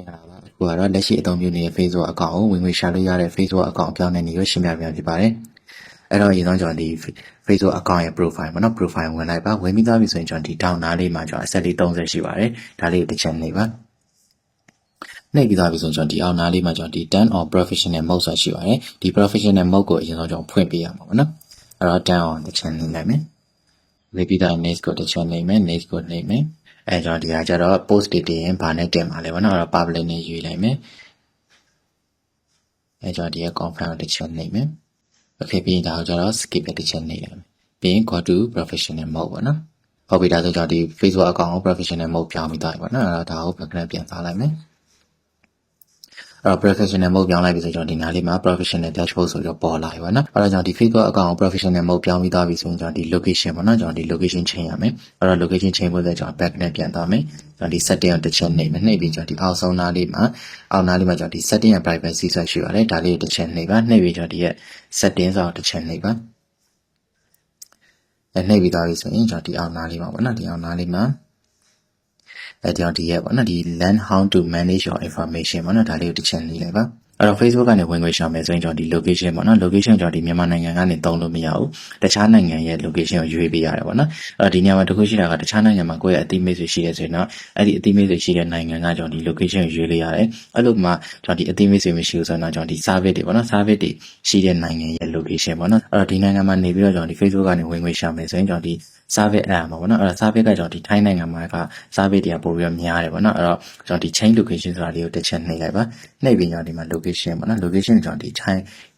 င်္ဂလာပါအခုကတော့လက်ရှိအသုံးပြုနေတဲ့ Facebook အကောင့်ကိုဝင်ငွေရှာလို့ရတဲ့ Facebook အကောင့်အပြောင်းနဲ့နေကိုရှင်းပြပေးမှာဖြစ်ပါတယ်အဲ့တော့အရင်ဆုံးကျွန်တော်ဒီ Facebook အကောင့်ရဲ့ profile ပေါ့နော် profile ဝင်လိုက်ပါဝင်ပြီးသားပြီဆိုရင်ကျွန်တော်ဒီ down နားလေးမှာကျွန်တော် asset လေး30ရှိပါတယ်ဒါလေးကိုတစ်ချက်နေပါနှိပ်ပြီးသားပြီဆိုရင်ကျွန်တော်ဒီအောက်နားလေးမှာကျွန်တော်ဒီ turn on professional mode ဆိုတာရှိပါတယ်ဒီ professional mode ကိုအရင်ဆုံးကျွန်တော်ဖွင့်ပေးရမှာပေါ့နော်အဲ့တော့ turn on တစ်ချက်နေလိုက်မယ်နေပြီးသား next ကိုတစ်ချက်နေမယ် next ကိုနေမယ် အဲကျွန်တော်ဒီကကျတော့ post တွေတင်ရင်ဘာနဲ့တင်ပါလဲပေါ့နော်အဲ့တော့ public နဲ့ယူလိုက်မယ်အဲကျွန်တော်ဒီက confirm တစ်ချက်နေမယ် okay ပြီးရင်ဒါကိုကျတော့ skip တစ်ချက်နေလိုက်မယ်ပြီးရင် go to professional mode ပေါ့နော်ဟုတ်ပြီဒါဆိုကျွန်တော်ဒီ Facebook account ကို professional mode ပြောင်းပြီးသွားပြီပေါ့နော်အဲ့တော့ဒါကို background ပြန်သားလိုက်မယ် အဲ့တော့ professional mode ပြောင်းလိုက်ပြီဆိုကျွန်တော်ဒီနားလေးမှာ professional dashboard ဆိုတော့ပေါ်လာပြီပေါ့နော်အဲ့တော့ကျွန်တော်ဒီ Facebook account ကို professional mode ပြောင်းပြီးသွားပြီဆိုရင်ကျွန်တော်ဒီ location ပေါ့နော်ကျွန်တော်ဒီ location change ရမယ်အဲ့တော့ location change ဖို့ဆိုကျွန်တော် back နဲ့ပြန်သွားမယ်ကျွန်တော်ဒီ setting ကိုတစ်ချက်နှိပ်မယ်နှိပ်ပြီးကျွန်တော်ဒီအောက်ဆုံးနားလေးမှာအောက်နားလေးမှာကျွန်တော်ဒီ setting ရဲ့ privacy ဆိုရှိပါတယ်ဒါလေးကိုတစ်ချက်နှိပ်ပါနှိပ်ပြီးကျွန်တော်ဒီရဲ့ setting ဆိုတော့တစ်ချက်နှိပ်ပါအဲနှိပ်ပြီးသွားပြီဆိုရင်ကျွန်တော်ဒီအောက်နားလေးမှာပေါ့နော်ဒီအောက်နားလေးမှာ အဲဒီအောင်ဒီရဲ့ပေါ့နော်ဒီ learn how to manage your information ပေါ့နော်ဒါလေးကိုတစ်ချက်နေလိုက်ပါအဲ့တော့ Facebook ကနေဝင်ငွေရှာမယ်ဆိုရင်ကျွန်တော်ဒီ location ပေါ့နော် location ကျွန်တော်ဒီမြန်မာနိုင်ငံကနေတုံးလို့မရဘူးတခြားနိုင်ငံရဲ့ location ကိုရွေးပေးရတယ်ပေါ့နော်အဲ့တော့ဒီနေရာမှာတစ်ခုရှိတာကတခြားနိုင်ငံမှာကိုယ့်ရဲ့အသိမိတ်ဆွေရှိတယ်ဆိုရင်တော့အဲ့ဒီအသိမိတ်ဆွေရှိတဲ့နိုင်ငံကကျွန်တော်ဒီ location ကိုရွေးလို့ရတယ်အဲ့လိုမှကျွန်တော်ဒီအသိမိတ်ဆွေမရှိဘူးဆိုတော့ကျွန်တော်ဒီ service တွေပေါ့နော် service တွေရှိတဲ့နိုင်ငံရဲ့ location ပေါ့နော်အဲ့တော့ဒီနိုင်ငံမှာနေပြီးတော့ကျွန်တော်ဒီ Facebook ကနေဝင်ငွေရှာမယ်ဆိုရင်ကျွန်တော်ဒီ service အဲ့ဒါမှာပေါ့နော်အဲ့တော့ service ကကျွန်တော်ဒီထိုင်းနိုင်ငံမှာက service တွေကပို့ပြီးတော့များတယ်ပေါ့နော်အဲ့တော့ကျွန်တော်ဒီ chain location ဆိုတာလေးကိုတစ်ချက်နှိပ်လိုက်ပါနှိပ်ပြီးကျွန်တော်ဒီမှာ location ပေါ့နော် location ကျွန်တော်ဒီ Thai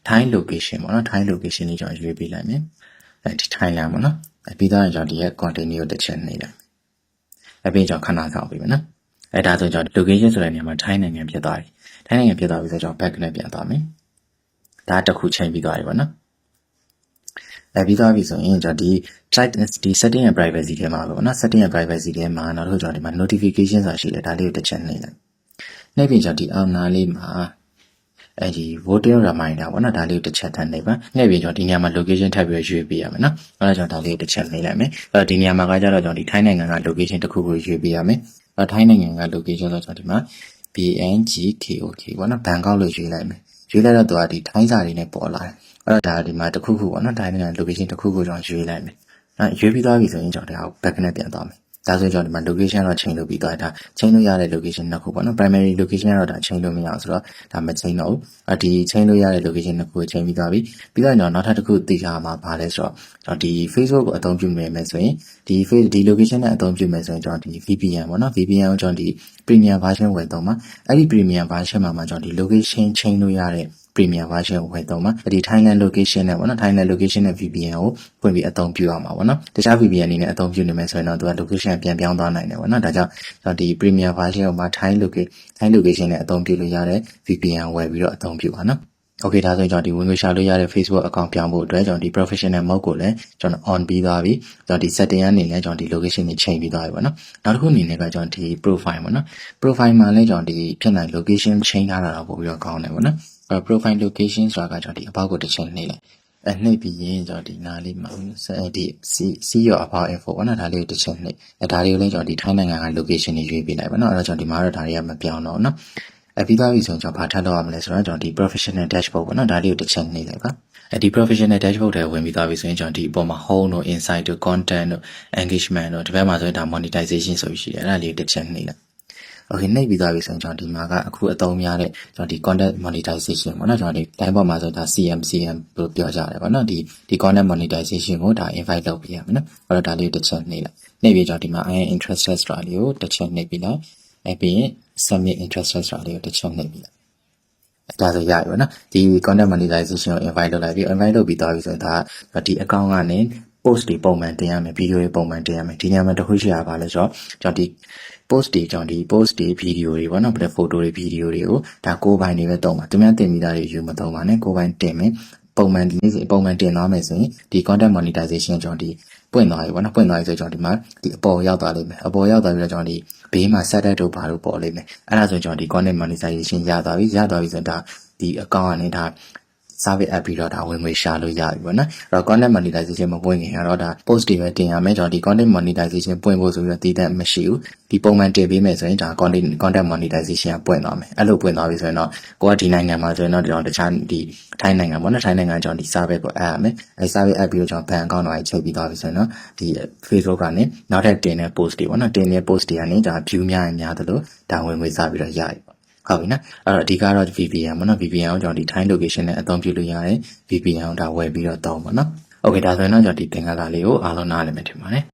Thai location ပေါ့နော် Thai location လေးကျွန်တော်ရွေးပေးလိုက်မယ်အဲဒီ Thailand ပေါ့နော်အဲပြီးတော့ကျွန်တော်ဒီရဲ့ continue ကိုတစ်ချက်နှိပ်လိုက်အဲပြီးကျွန်တော်ခဏဆောင်ပေးမယ်နော်အဲဒါဆိုကျွန်တော် location ဆိုတဲ့နေရာမှာ Thai နိုင်ငံဖြစ်သွားပြီ Thai နိုင်ငံဖြစ်သွားပြီဆိုတော့ကျွန်တော် back နဲ့ပြန်သွားမယ်ဒါတစ်ခုချိန်ပြီးသွားပြီပေါ့နော် အဲပြီးသွားပြီဆိုရင်ကျွန်တော်ဒီ site ဒီ setting ရဲ့ privacy ထဲမှာပေါ့နော် setting ရဲ့ privacy ထဲမှာနောက်တစ်ခုကျွန်တော်ဒီမှာ notification ဆိုတာရှိတယ်ဒါလေးကိုတစ်ချက်နှိပ်လိုက်နှိပ်ပြီးကျွန်တော်ဒီအောက်နားလေးမှာအဲဒီ voting reminder ပေါ့နော်ဒါလေးကိုတစ်ချက်ထပ်နှိပ်ပါနှိပ်ပြီးကျွန်တော်ဒီနေရာမှာ location ထပ်ပြီးရွေးပေးရမယ်နော်အဲ့ဒါကြောင့်ဒါလေးကိုတစ်ချက်နှိပ်လိုက်မယ်အဲ့တော့ဒီနေရာမှာကကြတော့ကျွန်တော်ဒီထိုင်းနိုင်ငံက location တစ်ခုကိုရွေးပေးရမယ်အဲ့ထိုင်းနိုင်ငံက location ဆိုတော့ကျွန်တော်ဒီမှာ BNGKOK ပေါ့နော်ဘန်ကောက်လို့ရွေးလိုက်မယ် ရွေးလိုက်တော့သူကဒီထိုင်းစာတွေနဲ့ပေါ်လာတယ်အဲ့တော့ဒါဒီမှာတစ်ခုခုပေါ့နော်ထိုင်းနိုင်ငံ location တစ်ခုခုကျွန်တော်ရွေးလိုက်မယ်အဲ့ရွေးပြီးသွားပြီဆိုရင်ကျွန်တော်ဒါကို back နဲ့ပြန်သွားမယ် ဒါဆိုကျွန်တော်ဒီမှာ location တော့ change လုပ်ပြီးသွားတာ change လို့ရတဲ့ location နှစ်ခုပေါ့နော် primary location ကတော့ဒါ change လို့မရအောင်ဆိုတော့ဒါမ change တော့ဘူးအဒီ change လို့ရတဲ့ location နှစ်ခုကို change ပြီးသွားပြီပြီးတော့ကျွန်တော်နောက်ထပ်တစ်ခုသိချာမှာပါလဲဆိုတော့ကျွန်တော်ဒီ Facebook ကိုအသုံးပြုနေမယ်ဆိုရင်ဒီ face ဒီ location နဲ့အသုံးပြုမယ်ဆိုရင်ကျွန်တော်ဒီ VPN ပေါ့နော် VPN ကိုကျွန်တော်ဒီ premium version ဝယ်သုံးပါအဲ့ဒီ premium version မှာမှာကျွန်တော်ဒီ location change လို့ရတဲ့ premium version ကိုဝယ်သုံးပါဒီ Thailand location နဲ့ပေါ့နော် Thailand location နဲ့ VPN ကိုဖွင့်ပြီးအသုံးပြုရမှာပေါ့နော်တခြား VPN အနေနဲ့အသုံးပြုနေမယ်ဆိုရင်တော့သူက location ပြန်ပြောင်းသွားနိုင်တယ်ပေါ့နော်ဒါကြောင့်ကျွန်တော်ဒီ premium version ကိုမှ Thai location Thai location နဲ့အသုံးပြုလို့ရတဲ့ VPN ဝယ်ပြီးတော့အသုံးပြုပါနော်โอเคဒါဆိုရင်ကျွန်တော်ဒီဝင်ငွေရှာလို့ရတဲ့ Facebook account ပြောင်းဖို့အတွက်ကျွန်တော်ဒီ professional mode ကိုလည်းကျွန်တော် on ပြီးသွားပြီကျွန်တော်ဒီ setting အနေနဲ့ကျွန်တော်ဒီ location တွေချိန်ပြီးသွားပြီပေါ့နော်နောက်တစ်ခုအနေနဲ့ကကျွန်တော်ဒီ profile ပေါ့နော် profile မှာလည်းကျွန်တော်ဒီဖြစ်နိုင် location ချိန်ထားတာတော့ပို့ပြီးတော့ကောင်းတယ်ပေါ့နော် profile location ဆိုတာကကျွန်တော်ဒီအပေါက်ကိုတစ်ချိန်နှိပ်လိုက်အဲနှိပ်ပြီးရင်ကျွန်တော်ဒီနားလေးမှာဒီ see your about info ပေါ့နော်ဒါလေးကိုတစ်ချက်နှိပ်အဲဒါလေးကိုလည်းကျွန်တော်ဒီထိုင်းနိုင်ငံက location တွေရွေးပေးလိုက်ပါနော်အဲ့တော့ကျွန်တော်ဒီမှာတော့ဒါတွေကမပြောင်းတော့နော်အဲပြီးသွားပြီဆိုရင်ကျွန်တော်ဘာထပ်လုပ်ရမလဲဆိုတော့ကျွန်တော်ဒီ professional dashboard ပေါ့နော်ဒါလေးကိုတစ်ချက်နှိပ်လိုက်ပါအဲဒီ professional dashboard တွေဝင်ပြီးသွားပြီဆိုရင်ကျွန်တော်ဒီအပေါ်မှာ home တို့ insight တို့ content တို့ engagement တို့ဒီဘက်မှာဆိုရင်ဒါ monetization ဆိုပြီးရှိတယ်အဲ့ဒါလေးတစ်ချက်နှိပ်လိုက် okay နှိပ်ပြီးသွားပြီဆိုရင်ကျွန်တော်ဒီမှာကအခုအသုံးများတဲ့ကျွန်တော်ဒီ content monetization ပေါ့နော်ကျွန်တော်ဒီ line ပေါ်မှာဆိုဒါ CM CM လို့ပြောကြတယ်ပေါ့နော်ဒီဒီ content monetization ကိုဒါ invite လုပ်ပေးရမယ်နော်အဲ့တော့ဒါလေးတစ်ချက်နှိပ်လိုက်နှိပ်ပြီးကျွန်တော်ဒီမှာ I am interested ဆိုတာလေးကိုတစ်ချက်နှိပ်ပြီးလိုက်အဲ့ပြီးရင် submit interested ဆိုတာလေးကိုတစ်ချက်နှိပ်ပြီးလိုက်ဒါဆိုရပြီပေါ့နော်ဒီ content monetization ကို invite လုပ်လိုက်ပြီး invite လုပ်ပြီးသွားပြီဆိုရင်ဒါဒီ account ကနေ post တွေပုံမှန်တင်ရမယ် video တွေပုံမှန်တင်ရမယ်ဒီညမှာတစ်ခုရှိရပါလဲဆိုတော့ကျွန်တော်ဒီ post တွေကြောင့်ဒီ post တွေ video တွေပေါ့နော်ပြ photo တွေ video တွေကိုဒါကိုယ်ပိုင်တွေပဲတုံးပါသူများတင်ပြီးသားတွေယူမတုံးပါနဲ့ကိုယ်ပိုင်တင်မယ်ပုံမှန်ဒီနေ့စီပုံမှန်တင်သွားမယ်ဆိုရင်ဒီ content monetization ကျွန်တော်ဒီပွင့်သွားပြီပေါ့နော်ပွင့်သွားပြီဆိုကျွန်တော်ဒီမှာဒီအပေါ်ရောက်သွားလိမ့်မယ်အပေါ်ရောက်သွားပြီးတော့ကျွန်တော်ဒီဘေးမှာ set up တို့ဘာလို့ပေါ်လိမ့်မယ်အဲ့ဒါဆိုကျွန်တော်ဒီ content monetization ရသွားပြီရသွားပြီဆိုတော့ဒါဒီ account ကနေဒါ service app ပြီးတော့ဒါဝင်ငွေရှာလို့ရပြီပေါ့နော်အဲ့တော့ content monetization မပွင့်ခင်ကတော့ဒါ post တွေပဲတင်ရမယ်ကျွန်တော်ဒီ content monetization ပွင့်ဖို့ဆိုပြီးတော့တည်တဲ့မရှိဘူးဒီပုံမှန်တင်ပေးမယ်ဆိုရင်ဒါ content content monetization ကပွင့်သွားမယ်အဲ့လိုပွင့်သွားပြီဆိုရင်တော့ကိုကဒီနိုင်ငံမှာဆိုရင်တော့ကျွန်တော်တခြားဒီထိုင်းနိုင်ငံပေါ့နော်ထိုင်းနိုင်ငံကျွန်တော်ဒီ service ကိုအပ်ရမယ်အဲ service app ပြီးတော့ကျွန်တော် ban account တော့ချိန်ပြီးသွားပြီဆိုရင်တော့ဒီ Facebook ကနေနောက်ထပ်တင်တဲ့ post တွေပေါ့နော်တင်တဲ့ post တွေကနေဒါ view များရင်များသလိုဒါဝင်ငွေစပြီးတော့ရပြီပေါ့ ဟုတ်ပြီနော်အဲ့တော့အဓိကတော့ VPN ပေါ့နော် VPN ကိုကျွန်တော်ဒီ time location နဲ့အသုံးပြုလို့ရတယ် VPN ကိုဒါဝယ်ပြီးတော့တောင်းပါနော် Okay ဒါဆိုရင်တော့ကျွန်တော်ဒီသင်ခန်းစာလေးကိုအားလုံးနားလည်မယ်ထင်ပါတယ်